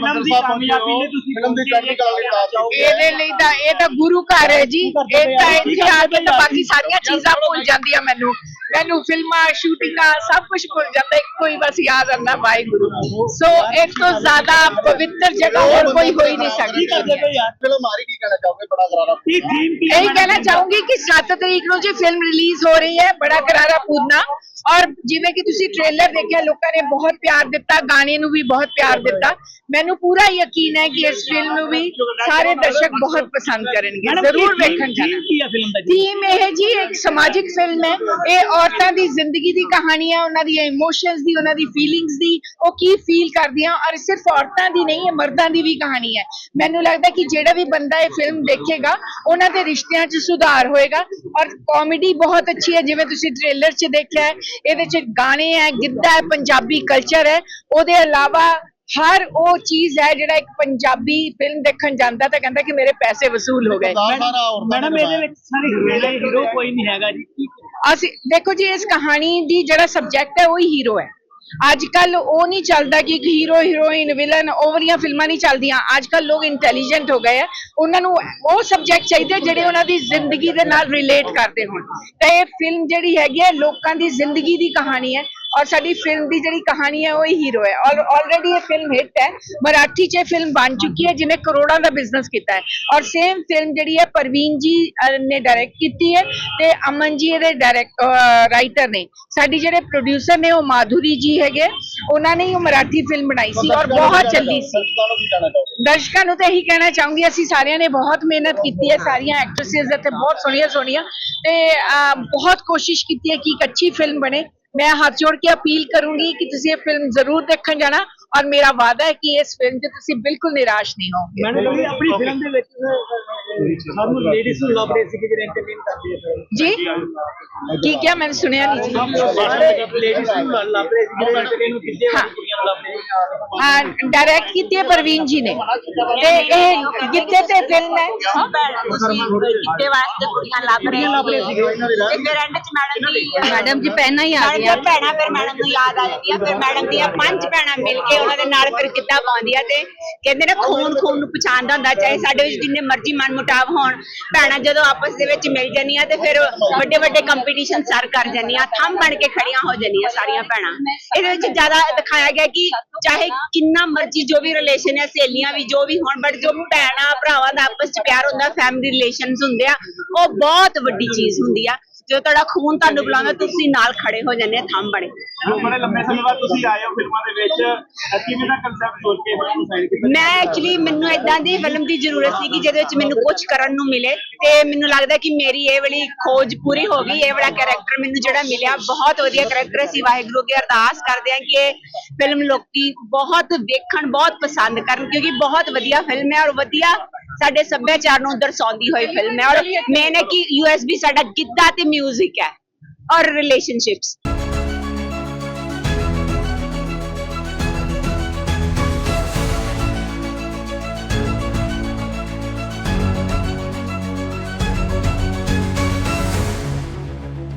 Film ਦੀ ਕਾਮਯਾਬੀ ਲਈ ਤੁਸੀਂ ਫਿਲਮ ਦੀ ਚੜ੍ਹਦੀ ਕਲਾ ਲਈ ਅਰਦਾਸ ਕੀਤੀ ਹੈ। ਇਹਦੇ ਲਈ ਤਾਂ ਇਹ ਤਾਂ ਗੁਰੂ ਘਰ ਹੈ ਜੀ। ਇਹ ਤਾਂ ਇੱਥੇ ਆ ਕੇ ਤਾਂ ਬਾਕੀ ਸਾਰੀਆਂ ਚੀਜ਼ਾਂ ਭੁੱਲ ਜਾਂਦੀਆਂ ਮੈਨੂੰ। ਮੈਨੂੰ ਫਿਲਮਾਂ ਸ਼ੂਟਿੰਗਾਂ ਸਭ ਕੁਝ ਭੁੱਲ ਜਾਂਦਾ ਇੱਕੋ ਹੀ ਬਸ ਯਾਦ ਆਉਂਦਾ ਵਾਹਿਗੁਰੂ। ਸੋ ਇਸ ਤੋਂ ਜ਼ਿਆਦਾ ਪਵਿੱਤਰ ਜਗ੍ਹਾ ਹੋਰ ਕੋਈ ਹੋ ਹੀ ਨਹੀਂ ਕੀ ਸਕਦੀ। ਕਰਦੇ ਪਏ ਯਾਰ। ਫਿਲਮ ਮਾਰੀ ਕੀ ਕਹਿਣਾ ਚਾਹੋਗੇ? ਬੜਾ ਕਰਾਰਾ ਕੀ ਥੀਮ ਕੀ ਹੈ? ਇਹੀ ਕਹਿਣਾ ਚਾਹੂੰਗੀ ਕਿ 7 ਤਰੀਕ ਨੂੰ ਜੀ ਫਿਲਮ ਰਿਲੀਜ਼ ਹੋ ਰਹੀ ਹੈ ਬੜਾ ਕਰਾਰਾ ਪੂਰਨਾ ਔਰ ਜਿਵੇਂ ਕਿ ਤੁਸੀਂ ਟ੍ਰੇਲਰ ਦੇਖਿਆ ਲੋਕਾਂ ਨੇ ਬਹੁਤ ਪਿਆਰ ਦਿੱਤਾ ਗਾਣੇ ਨੂੰ ਵੀ ਬਹੁਤ ਪਿਆਰ ਦਿੱਤਾ। ਮੈਨੂੰ ਪੂਰਾ ਯਕੀਨ ਹੈ ਕਿ ਇਸ ਫਿਲਮ ਨੂੰ ਵੀ ਸਾਰੇ ਦਰਸ਼ਕ ਬਹੁਤ ਪਸੰਦ ਕਰਨਗੇ। ਜ਼ਰੂਰ ਵੇਖਣ ਜਾਣਾ। ਥੀਮ ਇਹ ਜੀ ਇੱਕ ਸਮਾਜਿਕ ਫਿਲਮ ਹੈ। ਇਹ ਔਰਤਾਂ ਦੀ ਜ਼ਿੰਦਗੀ ਦੀ ਕਹਾਣੀ ਹੈ ਉਹਨਾਂ ਦੀਆਂ ਇਮੋਸ਼ਨਸ ਦੀ ਉਹਨਾਂ ਦੀ ਫੀਲਿੰਗਸ ਦੀ ਉਹ ਕੀ ਫੀਲ ਕਰਦੀਆਂ। ਔਰ ਸਿਰਫ ਔਰਤਾਂ ਦੀ ਨਹੀਂ ਹੈ ਮਰਦਾਂ ਦੀ ਵੀ ਕਹਾਣੀ ਹੈ। ਮੈਨੂੰ ਲੱਗਦਾ ਕਿ ਜਿਹੜਾ ਵੀ ਬੰਦਾ ਇਹ ਫਿਲਮ ਦੇਖੇਗਾ ਉਹਨਾਂ ਦੇ ਰਿਸ਼ਤਿਆਂ 'ਚ ਸੁਧਾਰ ਹੋਏਗਾ। ਔਰ ਕਾਮੇਡੀ ਬਹੁਤ ਅੱਛੀ ਹੈ ਜਿਵੇਂ ਤੁਸੀਂ ਟ੍ਰੇਲਰ 'ਚ ਦੇਖਿਆ ਹੈ। ਇਹਦੇ 'ਚ ਗਾਣੇ ਹੈ ਗਿੱਧਾ ਹੈ ਪੰਜਾਬੀ ਕਲਚਰ ਹੈ। ਉਹਦੇ ਇਲਾਵਾ ਹਰ ਉਹ ਚੀਜ਼ ਹੈ ਜਿਹੜਾ ਇੱਕ ਪੰਜਾਬੀ ਫਿਲਮ ਦੇਖਣ ਜਾਂਦਾ ਤਾਂ ਕਹਿੰਦਾ ਕਿ ਮੇਰੇ ਪੈਸੇ ਵਸੂਲ ਹੋ ਗਏ। ਮੈਡਮ ਇਹਦੇ ਵਿੱਚ ਸਾਰੇ ਹੀਰੋ ਹੀਰੋ ਕੋਈ ਨਹੀਂ ਹੈਗਾ ਜੀ। ਅਸੀਂ ਦੇਖੋ ਜੀ ਇਸ ਕਹਾਣੀ ਦੀ ਜਿਹੜਾ ਸਬਜੈਕਟ ਹੈ ਉਹ ਹੀ ਹੀਰੋ ਹੈ। ਅੱਜ ਕੱਲ ਉਹ ਨਹੀਂ ਚੱਲਦਾ ਕਿ ਇੱਕ ਹੀਰੋ ਹੀਰੋਇਨ ਵਿਲਨ ਓਵਰੀਆਂ ਫਿਲਮਾਂ ਨਹੀਂ ਚੱਲਦੀਆਂ। ਅੱਜ ਕੱਲ ਲੋਕ ਇੰਟੈਲੀਜੈਂਟ ਹੋ ਗਏ ਆ। ਉਹਨਾਂ ਨੂੰ ਉਹ ਸਬਜੈਕਟ ਚਾਹੀਦੇ ਜਿਹੜੇ ਉਹਨਾਂ ਦੀ ਜ਼ਿੰਦਗੀ ਦੇ ਨਾਲ ਰਿਲੇਟ ਕਰਦੇ ਹੋਣ। ਤਾਂ ਇਹ ਫਿਲਮ ਜਿਹੜੀ ਹੈਗੀ ਹੈ ਲੋਕਾਂ ਦੀ ਜ਼ਿੰਦਗੀ ਦੀ ਕਹਾਣੀ ਹੈ। ਔਰ ਸਾਡੀ ਫਿਲਮ ਦੀ ਜਿਹੜੀ ਕਹਾਣੀ ਹੈ ਉਹ ਹੀ ਹੀਰੋ ਹੈ। ਔਰ ਆਲਰੇਡੀ ਇਹ ਫਿਲਮ ਹਿੱਟ ਹੈ। ਮਰਾਠੀ 'ਚ ਇਹ ਫਿਲਮ ਬਣ ਚੁੱਕੀ ਹੈ ਜਿਹਨੇ ਕਰੋੜਾਂ ਦਾ ਬਿਜ਼ਨਸ ਕੀਤਾ ਹੈ। ਔਰ ਸੇਮ ਫਿਲਮ ਜਿਹੜੀ ਹੈ ਪ੍ਰਵੀਨ ਜੀ ਨੇ ਡਾਇਰੈਕਟ ਕੀਤੀ ਹੈ ਤੇ ਅਮਨ ਜੀ ਇਹਦੇ ਡਾਇਰੈਕਟ ਰਾਈਟਰ ਨੇ। ਸਾਡੀ ਜਿਹੜੇ ਪ੍ਰੋਡਿਊਸਰ ਨੇ ਉਹ ਮਾਧੁਰੀ ਜੀ ਹੈਗੇ ਉਹਨਾਂ ਨੇ ਹੀ ਉਹ ਮਰਾਠੀ ਫਿਲਮ ਬਣਾਈ ਸੀ ਔਰ ਬਹੁਤ ਚੱਲੀ ਸੀ। ਦਰਸ਼ਕਾਂ ਨੂੰ ਤਾਂ ਇਹੀ ਕਹਿਣਾ ਚਾਹੂੰਗੀ ਅਸੀਂ ਸਾਰਿਆਂ ਨੇ ਬਹੁਤ ਮਿਹਨਤ ਕੀਤੀ ਹੈ ਸਾਰੀਆਂ ਐਕਟ੍ਰੈਸਸ ਇੱਥੇ ਬਹੁਤ ਸੋਹਣੀਆਂ ਸੋਹਣੀਆਂ ਤੇ ਬਹੁਤ ਕੋਸ਼ਿਸ਼ ਕੀਤੀ ਹੈ ਕਿ ਇੱਕ ਅੱਛੀ ਫਿਲਮ ਬਣੇ। ਮੈਂ ਹੱਥ ਜੋੜ ਕੇ ਅਪੀਲ ਕਰੂੰਗੀ ਕਿ ਤੁਸੀਂ ਇਹ ਫਿਲਮ ਜ਼ਰੂਰ ਦੇਖਣ ਜਾਣਾ ਔਰ ਮੇਰਾ ਵਾਅਦਾ ਹੈ ਕਿ ਇਸ ਫਿਲਮ 'ਚ ਤੁਸੀਂ ਬਿਲਕੁਲ ਨਿਰਾਸ਼ ਨਹੀਂ ਹੋਵੋਗੇ। ਮੈਡਮ ਜੀ ਆਪਣੀ ਫਿਲਮ ਦੇ ਵਿੱਚ ਸਾਨੂੰ ਲੇਡੀਜ਼ ਨੂੰ ਲੱਭ ਰਹੇ ਸੀ ਕਿ ਜਿਹੜੇ ਐਂਟਰਟੇਨ ਕਰਦੀ ਹੈ ਫਿਲਮ ਜੀ? ਕੀ ਕਿਹਾ ਮੈਂ ਸੁਣਿਆ ਨਹੀਂ ਜੀ। ਲੇਡੀਜ਼ ਨੂੰ ਲੱਭ ਰਹੇ ਸੀ ਜਿਹੜੇ ਐਂਟਰਟੇਨ ਨੂੰ ਕਿੱਥੇ ਹਾਂ। ਕੁੜੀਆਂ ਨੂੰ ਲੱਭ ਰਹੇ ਸੀ। ਡਾਇਰੈਕਟ ਕੀਤੀ ਹੈ ਪ੍ਰਵੀਨ ਜੀ ਨੇ। ਤੇ ਇਹ ਗਿੱਧੇ ਤੇ ਫਿਲਮ ਹੈ? ਕਿਤੇ ਵਾਸਤੇ ਕੁੜੀਆਂ ਲੱਭ ਰਹੇ ਸੀ? ਤੇ ਫਿਰ ਐਂਡ ਚ ਮੈਡਮ ਜੀ? ਮੈਡਮ ਜੀ ਪਹਿਲਾਂ ਹੀ ਆ ਸਾਡੇ ਭੈਣਾਂ ਫਿਰ ਮੈਡਮ ਨੂੰ ਯਾਦ ਆ ਜਾਂਦੀਆਂ। ਫਿਰ ਮੈਡਮ ਦੀਆਂ ਪੰਜ ਭੈਣਾਂ ਮਿਲ ਕੇ ਉਹਨਾਂ ਦੇ ਨਾਲ ਫਿਰ ਕਿੱਦਾਂ ਪਾਉਂਦੀਆਂ ਤੇ ਕਹਿੰਦੇ ਨੇ ਖੂਨ ਖੂਨ ਨੂੰ ਪਛਾਣਦਾ ਹੁੰਦਾ ਚਾਹੇ ਸਾਡੇ ਵਿੱਚ ਜਿੰਨੇ ਮਰਜ਼ੀ ਮਨਮੁਟਾਵ ਹੋਣ। ਭੈਣਾਂ, ਜਦੋਂ ਆਪਸ ਦੇ ਵਿੱਚ ਮਿਲ ਜਾਂਦੀਆਂ ਤੇ ਫਿਰ ਵੱਡੇ ਵੱਡੇ ਕੰਪੀਟੀਸ਼ਨ ਸਰ ਕਰ ਜਾਂਦੀਆਂ, ਥੰਮ ਬਣ ਕੇ ਖੜੀਆਂ ਹੋ ਜਾਂਦੀਆਂ ਸਾਰੀਆਂ ਭੈਣਾਂ। ਇਹਦੇ ਵਿੱਚ ਜ਼ਿਆਦਾ ਦਿਖਾਇਆ ਗਿਆ ਕਿ ਚਾਹੇ ਕਿੰਨਾ ਮਰਜ਼ੀ ਜੋ ਵੀ ਰਿਲੇਸ਼ਨ ਹੈ, ਸਹੇਲੀਆਂ ਵੀ, ਜੋ ਵੀ ਹੋਣ ਬਟ ਜੋ ਭੈਣਾਂ ਭਰਾਵਾਂ ਦਾ ਆਪਸ ਚ ਪਿਆਰ ਹੁੰਦਾ ਫੈਮਿਲੀ ਰਿਲੇਸ਼ਨਸ ਹੁੰਦੇ ਆ, ਉਹ ਬਹੁਤ ਵੱਡੀ ਚੀਜ਼ ਹੁੰਦੀ ਆ। ਜੋ ਤੁਹਾਡਾ ਖੂਨ ਤੁਹਾਨੂੰ ਬੁਲਾਉਂਦਾ ਤੁਸੀਂ ਨਾਲ ਖੜੇ ਹੋ ਜਾਂਦੇ ਆ ਥੰਮ ਬਣੇ। ਜੋ ਬੜੇ ਲੰਬੇ ਸਮੇਂ ਬਾਅਦ ਤੁਸੀਂ ਆਏ ਹੋ ਫਿਲਮਾਂ ਦੇ ਵਿੱਚ ਅਹ ਕਿਵੇਂ ਦਾ ਕਨਸੈਪਟ ਸੋਚ ਕੇ ਫਿਲਮ ਨੂੰ ਸਾਈਡ ਕੀਤਾ ਮੈਂ ਐਕਚੁਅਲੀ ਮੈਨੂੰ ਇਦਾਂ ਦੀ ਫਿਲਮ ਦੀ ਜ਼ਰੂਰਤ ਸੀ ਜਿਹਦੇ ਵਿੱਚ ਮੈਨੂੰ ਕੁਝ ਕਰਨ ਨੂੰ ਮਿਲੇ ਤੇ ਮੈਨੂੰ ਲੱਗਦਾ ਕਿ ਮੇਰੀ ਇਹ ਵਾਲੀ ਖੋਜ ਪੂਰੀ ਹੋ ਗਈ ਇਹ ਵਾਲਾ ਕੈਰੈਕਟਰ ਮੈਨੂੰ ਜਿਹੜਾ ਮਿਲਿਆ ਬਹੁਤ ਵਧੀਆ ਕੈਰੈਕਟਰ ਅਸੀਂ ਵਾਹਿਗੁਰੂ ਅੱਗੇ ਅਰਦਾਸ ਕਰਦੇ ਹਾਂ ਕਿ ਇਹ ਫਿਲਮ ਲੋਕੀ ਬਹੁਤ ਵੇਖਣ ਬਹੁਤ ਪਸੰਦ ਕਰਨ ਕਿਉਂਕਿ ਬਹੁਤ ਵਧੀਆ ਫਿਲਮ ਹੈ ਔਰ ਵਧੀਆ ਸਾਡੇ ਸੱਭਿਆਚਾਰ ਨੂੰ ਦਰਸਾਉਂਦੀ ਹੋਈ ਫਿਲਮ ਹੈ। ਔਰ ਮੇਨ ਹੈ ਕਿ ਯੂਐਸਬੀ ਸਾਡਾ ਗਿੱਧਾ ਤੇ 뮤직 ਹੈ। ਔਰ ਰਿਲੇਸ਼ਨਸ਼ਿਪਸ